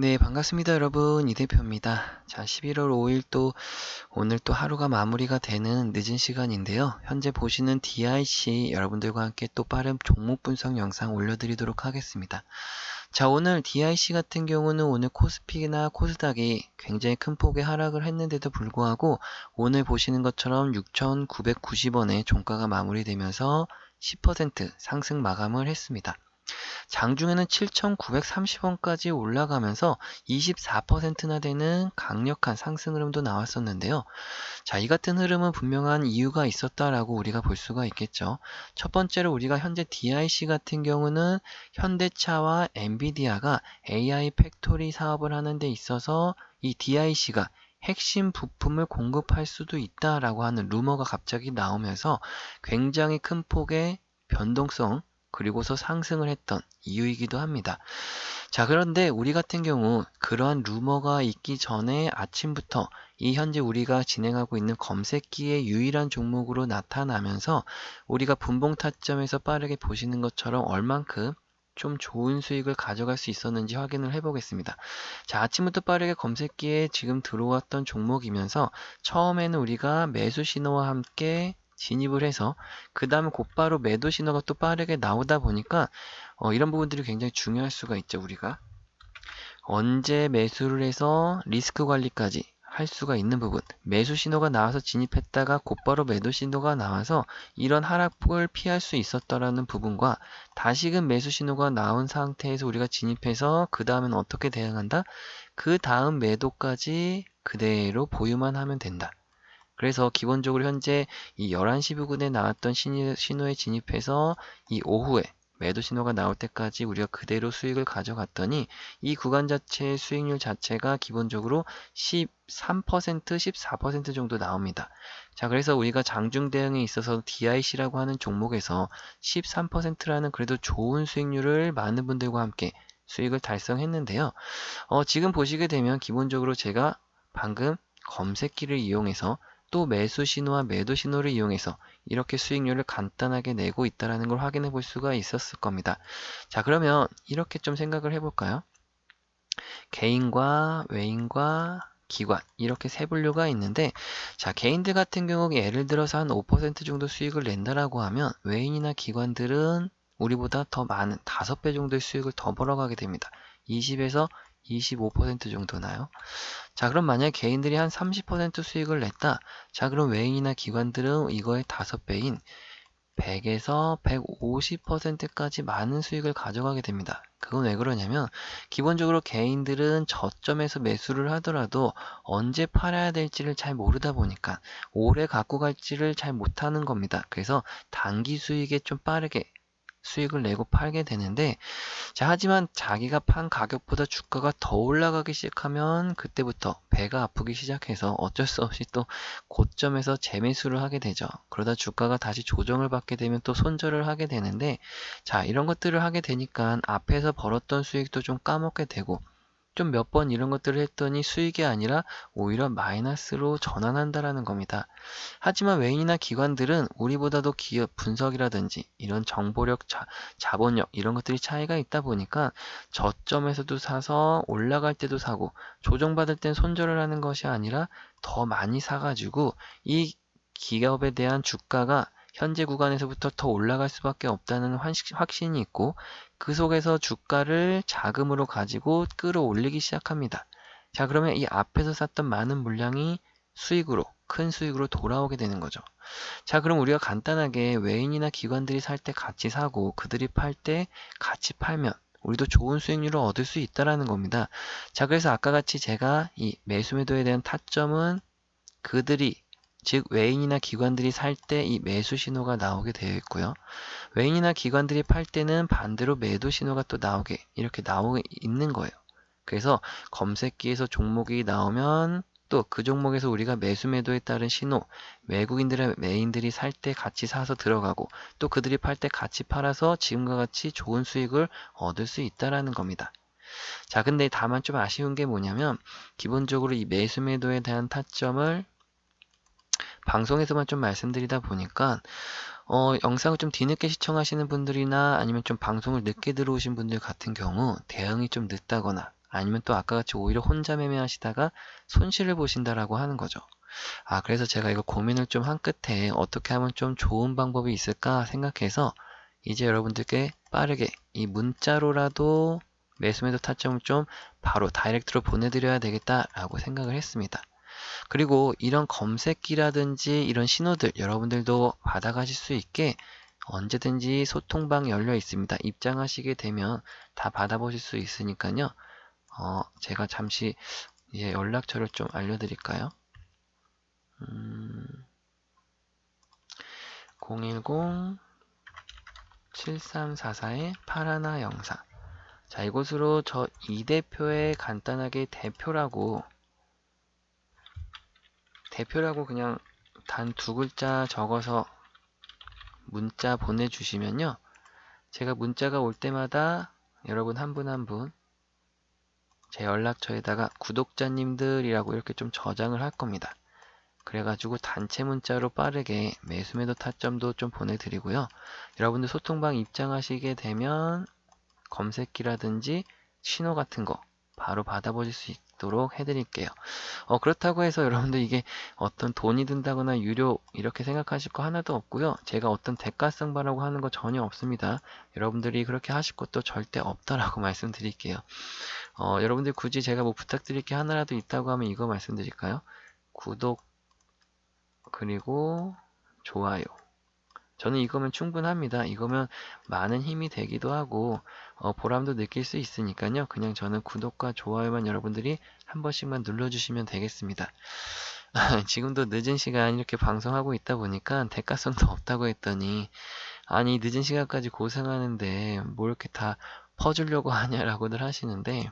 네, 반갑습니다, 여러분. 이 대표입니다. 자, 11월 5일 또 오늘 또 하루가 마무리가 되는 늦은 시간인데요. 현재 보시는 DIC 여러분들과 함께 또 빠른 종목 분석 영상 올려드리도록 하겠습니다. 자, 오늘 DIC 같은 경우는 오늘 코스피나 코스닥이 굉장히 큰 폭의 하락을 했는데도 불구하고 오늘 보시는 것처럼 6,990원에 종가가 마무리되면서 10% 상승 마감을 했습니다. 장중에는 7,930원까지 올라가면서 24%나 되는 강력한 상승 흐름도 나왔었는데요. 자, 이 같은 흐름은 분명한 이유가 있었다라고 우리가 볼 수가 있겠죠. 첫 번째로 우리가 현재 DIC 같은 경우는 현대차와 엔비디아가 AI 팩토리 사업을 하는 데 있어서 이 DIC가 핵심 부품을 공급할 수도 있다라고 하는 루머가 갑자기 나오면서 굉장히 큰 폭의 변동성 그리고서 상승을 했던 이유이기도 합니다. 자, 그런데 우리 같은 경우 그러한 루머가 있기 전에 아침부터 이 현재 우리가 진행하고 있는 검색기의 유일한 종목으로 나타나면서 우리가 분봉 타점에서 빠르게 보시는 것처럼 얼만큼 좀 좋은 수익을 가져갈 수 있었는지 확인을 해보겠습니다. 자, 아침부터 빠르게 검색기에 지금 들어왔던 종목이면서 처음에는 우리가 매수 신호와 함께 진입을 해서 그 다음에 곧바로 매도 신호가 또 빠르게 나오다 보니까 어, 이런 부분들이 굉장히 중요할 수가 있죠 우리가. 언제 매수를 해서 리스크 관리까지 할 수가 있는 부분. 매수 신호가 나와서 진입했다가 곧바로 매도 신호가 나와서 이런 하락폭을 피할 수 있었다라는 부분과 다시금 매수 신호가 나온 상태에서 우리가 진입해서 그 다음엔 어떻게 대응한다? 그 다음 매도까지 그대로 보유만 하면 된다 그래서 기본적으로 현재 이 11시 부근에 나왔던 신호에 진입해서 이 오후에 매도 신호가 나올 때까지 우리가 그대로 수익을 가져갔더니 이 구간 자체의 수익률 자체가 기본적으로 13%, 14% 정도 나옵니다. 자, 그래서 우리가 장중 대응에 있어서 DIC라고 하는 종목에서 13%라는 그래도 좋은 수익률을 많은 분들과 함께 수익을 달성했는데요. 어, 지금 보시게 되면 기본적으로 제가 방금 검색기를 이용해서 또 매수 신호와 매도 신호를 이용해서 이렇게 수익률을 간단하게 내고 있다는 걸 확인해 볼 수가 있었을 겁니다. 자 그러면 이렇게 좀 생각을 해볼까요? 개인과 외인과 기관 이렇게 세 분류가 있는데 자 개인들 같은 경우 예를 들어서 한 5% 정도 수익을 낸다라고 하면 외인이나 기관들은 우리보다 더 많은 5배 정도의 수익을 더 벌어가게 됩니다. 20에서 25% 정도 나요. 자, 그럼 만약 개인들이 한 30% 수익을 냈다. 자, 그럼 외인이나 기관들은 이거의 5배인 100에서 150%까지 많은 수익을 가져가게 됩니다. 그건 왜 그러냐면 기본적으로 개인들은 저점에서 매수를 하더라도 언제 팔아야 될지를 잘 모르다 보니까 오래 갖고 갈지를 잘 못하는 겁니다. 그래서 단기 수익에 좀 빠르게 수익을 내고 팔게 되는데 자 하지만 자기가 판 가격보다 주가가 더 올라가기 시작하면 그때부터 배가 아프기 시작해서 어쩔 수 없이 또 고점에서 재매수를 하게 되죠. 그러다 주가가 다시 조정을 받게 되면 또 손절을 하게 되는데 자 이런 것들을 하게 되니까 앞에서 벌었던 수익도 좀 까먹게 되고 좀 몇 번 이런 것들을 했더니 수익이 아니라 오히려 마이너스로 전환한다라는 겁니다. 하지만 외인이나 기관들은 우리보다도 기업 분석이라든지 이런 정보력, 자, 자본력 이런 것들이 차이가 있다 보니까 저점에서도 사서 올라갈 때도 사고 조정받을 땐 손절을 하는 것이 아니라 더 많이 사가지고 이 기업에 대한 주가가 현재 구간에서부터 더 올라갈 수밖에 없다는 확신이 있고 그 속에서 주가를 자금으로 가지고 끌어올리기 시작합니다. 자 그러면 이 앞에서 샀던 많은 물량이 수익으로 큰 수익으로 돌아오게 되는 거죠. 자 그럼 우리가 간단하게 외인이나 기관들이 살 때 같이 사고 그들이 팔 때 같이 팔면 우리도 좋은 수익률을 얻을 수 있다라는 겁니다. 자 그래서 아까 같이 제가 이 매수 매도에 대한 타점은 그들이 즉 외인이나 기관들이 살 때 이 매수 신호가 나오게 되어 있고요. 외인이나 기관들이 팔 때는 반대로 매도 신호가 또 나오게 이렇게 나오고 있는 거예요. 그래서 검색기에서 종목이 나오면 또 그 종목에서 우리가 매수 매도에 따른 신호, 외국인들의 매인들이 살 때 같이 사서 들어가고 또 그들이 팔 때 같이 팔아서 지금과 같이 좋은 수익을 얻을 수 있다라는 겁니다. 자, 근데 다만 좀 아쉬운 게 뭐냐면 기본적으로 이 매수 매도에 대한 타점을 방송에서만 좀 말씀드리다 보니까 어, 영상을 좀 뒤늦게 시청하시는 분들이나 아니면 좀 방송을 늦게 들어오신 분들 같은 경우 대응이 좀 늦다거나 아니면 또 아까 같이 오히려 혼자 매매하시다가 손실을 보신다라고 하는 거죠. 아, 그래서 제가 이거 고민을 좀 한 끝에 어떻게 하면 좀 좋은 방법이 있을까 생각해서 이제 여러분들께 빠르게 이 문자로라도 매수매도 타점을 좀 바로 다이렉트로 보내드려야 되겠다라고 생각을 했습니다. 그리고 이런 검색기라든지 이런 신호들 여러분들도 받아가실 수 있게 언제든지 소통방 열려 있습니다. 입장하시게 되면 다 받아보실 수 있으니까요. 어, 제가 잠시 이제 연락처를 좀 알려드릴까요? 음, 010 7344의 파라나 영사. 자, 이곳으로 저 이 대표의 간단하게 대표라고 대표라고 그냥 단 두 글자 적어서 문자 보내주시면요. 제가 문자가 올 때마다 여러분 한 분 한 분 제 연락처에다가 구독자님들이라고 이렇게 좀 저장을 할 겁니다. 그래가지고 단체 문자로 빠르게 매수매도 타점도 좀 보내드리고요. 여러분들 소통방 입장하시게 되면 검색기라든지 신호 같은 거 바로 받아보실 수 있도록 해드릴게요. 어, 그렇다고 해서 여러분들 이게 어떤 돈이 든다거나 유료 이렇게 생각하실 거 하나도 없고요. 제가 어떤 대가성바라고 하는 거 전혀 없습니다. 여러분들이 그렇게 하실 것도 절대 없다라고 말씀드릴게요. 어, 여러분들 굳이 제가 뭐 부탁드릴 게 하나라도 있다고 하면 이거 말씀드릴까요? 구독 그리고 좋아요. 저는 이거면 충분합니다. 이거면 많은 힘이 되기도 하고 어, 보람도 느낄 수 있으니까요. 그냥 저는 구독과 좋아요만 여러분들이 한 번씩만 눌러주시면 되겠습니다. 지금도 늦은 시간 이렇게 방송하고 있다 보니까 대가성도 없다고 했더니 아니 늦은 시간까지 고생하는데 뭘 이렇게 다 퍼주려고 하냐라고들 하시는데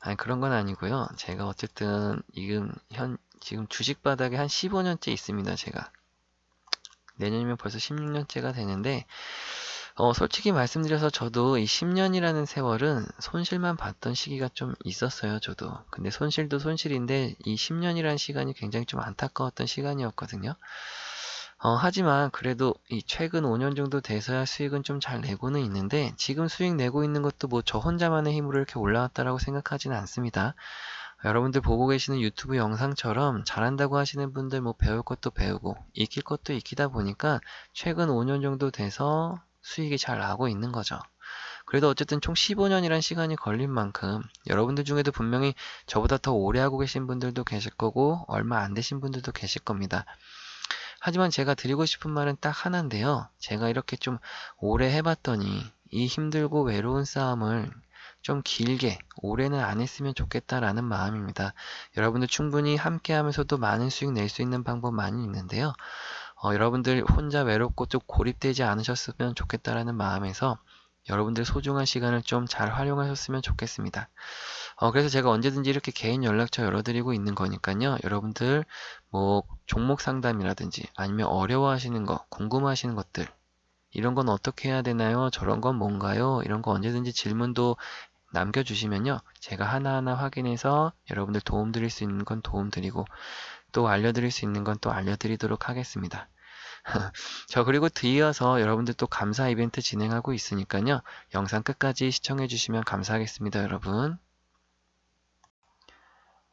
아니 그런 건 아니고요. 제가 어쨌든 지금 현 지금 주식 바닥에 한 15년째 있습니다. 제가 내년이면 벌써 16년째가 되는데 어, 솔직히 말씀드려서 저도 이 10년이라는 세월은 손실만 봤던 시기가 좀 있었어요, 저도. 근데 손실도 손실인데 이 10년이라는 시간이 굉장히 좀 안타까웠던 시간이었거든요. 어, 하지만 그래도 이 최근 5년 정도 돼서야 수익은 좀 잘 내고는 있는데 지금 수익 내고 있는 것도 뭐 저 혼자만의 힘으로 이렇게 올라왔다라고 생각하지는 않습니다. 여러분들 보고 계시는 유튜브 영상처럼 잘한다고 하시는 분들 뭐 배울 것도 배우고 익힐 것도 익히다 보니까 최근 5년 정도 돼서 수익이 잘 나고 있는 거죠. 그래도 어쨌든 총 15년이란 시간이 걸린 만큼 여러분들 중에도 분명히 저보다 더 오래 하고 계신 분들도 계실 거고 얼마 안 되신 분들도 계실 겁니다. 하지만 제가 드리고 싶은 말은 딱 하나인데요. 제가 이렇게 좀 오래 해봤더니 이 힘들고 외로운 싸움을 좀 길게 오래는 안 했으면 좋겠다라는 마음입니다. 여러분들 충분히 함께 하면서도 많은 수익 낼 수 있는 방법 많이 있는데요. 어, 여러분들 혼자 외롭고 좀 고립되지 않으셨으면 좋겠다라는 마음에서 여러분들 소중한 시간을 좀 잘 활용하셨으면 좋겠습니다. 어, 그래서 제가 언제든지 이렇게 개인 연락처 열어드리고 있는 거니까요. 여러분들 뭐 종목 상담이라든지 아니면 어려워하시는 거, 궁금하시는 것들 이런 건 어떻게 해야 되나요? 저런 건 뭔가요? 이런 거 언제든지 질문도 남겨주시면요. 제가 하나하나 확인해서 여러분들 도움 드릴 수 있는 건 도움 드리고 또 알려드릴 수 있는 건 또 알려드리도록 하겠습니다. 저 그리고 뒤이어서 여러분들 또 감사 이벤트 진행하고 있으니까요. 영상 끝까지 시청해 주시면 감사하겠습니다, 여러분.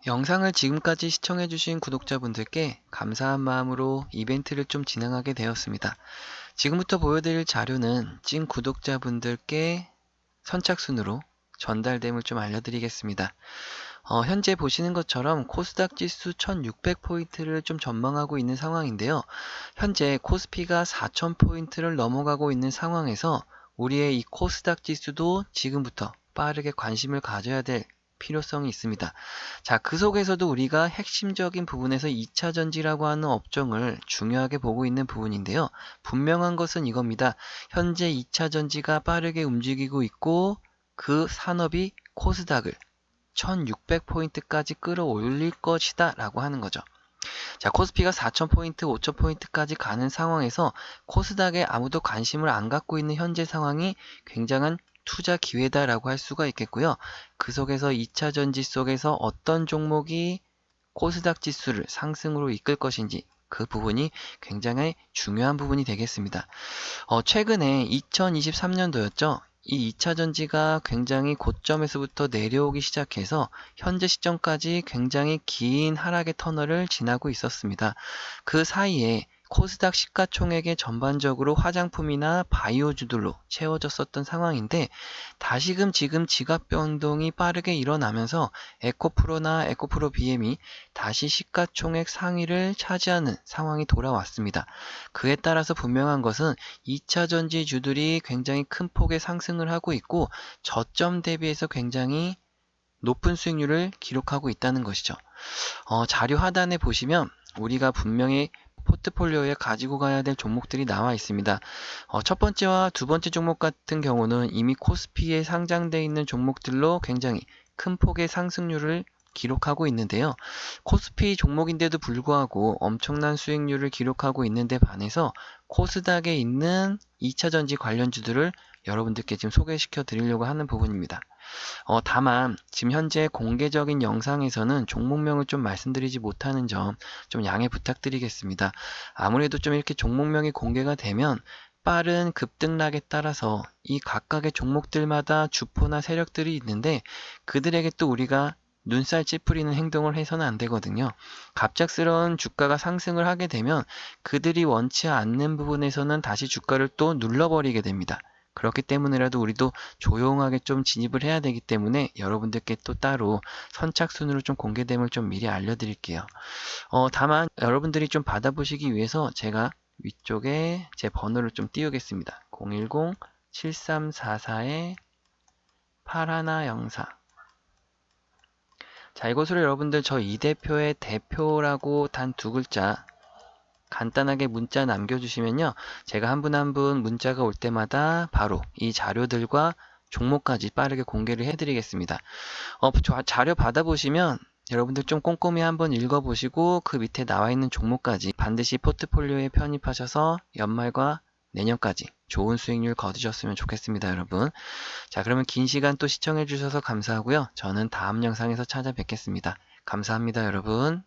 영상을 지금까지 시청해 주신 구독자분들께 감사한 마음으로 이벤트를 좀 진행하게 되었습니다. 지금부터 보여드릴 자료는 찐 구독자분들께 선착순으로 전달됨을 좀 알려드리겠습니다. 어, 현재 보시는 것처럼 코스닥 지수 1600포인트를 좀 전망하고 있는 상황인데요. 현재 코스피가 4000포인트를 넘어가고 있는 상황에서 우리의 이 코스닥 지수도 지금부터 빠르게 관심을 가져야 될 필요성이 있습니다. 자, 그 속에서도 우리가 핵심적인 부분에서 2차 전지라고 하는 업종을 중요하게 보고 있는 부분인데요. 분명한 것은 이겁니다. 현재 2차 전지가 빠르게 움직이고 있고 그 산업이 코스닥을 1600포인트까지 끌어올릴 것이다 라고 하는 거죠. 자, 코스피가 4000포인트, 5000포인트까지 가는 상황에서 코스닥에 아무도 관심을 안 갖고 있는 현재 상황이 굉장한 투자 기회다라고 할 수가 있겠고요. 그 속에서 2차 전지 속에서 어떤 종목이 코스닥 지수를 상승으로 이끌 것인지 그 부분이 굉장히 중요한 부분이 되겠습니다. 어, 최근에 2023년도였죠. 이 2차 전지가 굉장히 고점에서부터 내려오기 시작해서 현재 시점까지 굉장히 긴 하락의 터널을 지나고 있었습니다. 그 사이에 코스닥 시가총액의 전반적으로 화장품이나 바이오주들로 채워졌었던 상황인데 다시금 지금 지갑 변동이 빠르게 일어나면서 에코프로나 에코프로 BM이 다시 시가총액 상위를 차지하는 상황이 돌아왔습니다. 그에 따라서 분명한 것은 2차 전지주들이 굉장히 큰 폭의 상승을 하고 있고 저점 대비해서 굉장히 높은 수익률을 기록하고 있다는 것이죠. 어, 자료 하단에 보시면 우리가 분명히 포트폴리오에 가지고 가야 될 종목들이 나와 있습니다. 어, 첫 번째와 두 번째 종목 같은 경우는 이미 코스피에 상장되어 있는 종목들로 굉장히 큰 폭의 상승률을 기록하고 있는데요. 코스피 종목인데도 불구하고 엄청난 수익률을 기록하고 있는데 반해서 코스닥에 있는 2차 전지 관련주들을 여러분들께 지금 소개시켜 드리려고 하는 부분입니다. 어, 다만 지금 현재 공개적인 영상에서는 종목명을 좀 말씀드리지 못하는 점 좀 양해 부탁드리겠습니다. 아무래도 좀 이렇게 종목명이 공개가 되면 빠른 급등락에 따라서 이 각각의 종목들마다 주포나 세력들이 있는데 그들에게 또 우리가 눈살 찌푸리는 행동을 해서는 안 되거든요. 갑작스러운 주가가 상승을 하게 되면 그들이 원치 않는 부분에서는 다시 주가를 또 눌러버리게 됩니다. 그렇기 때문에라도 우리도 조용하게 좀 진입을 해야 되기 때문에 여러분들께 또 따로 선착순으로 좀 공개됨을 좀 미리 알려드릴게요. 어, 다만 여러분들이 좀 받아보시기 위해서 제가 위쪽에 제 번호를 좀 띄우겠습니다. 010-7344의 8104 자, 이곳으로 여러분들 저 이 대표의 대표라고 단 두 글자 간단하게 문자 남겨주시면요. 제가 한 분 한 분 문자가 올 때마다 바로 이 자료들과 종목까지 빠르게 공개를 해드리겠습니다. 어, 저 자료 받아보시면 여러분들 좀 꼼꼼히 한번 읽어보시고 그 밑에 나와 있는 종목까지 반드시 포트폴리오에 편입하셔서 연말과 내년까지 좋은 수익률 거두셨으면 좋겠습니다, 여러분. 자, 그러면 긴 시간 또 시청해주셔서 감사하고요. 저는 다음 영상에서 찾아뵙겠습니다. 감사합니다, 여러분.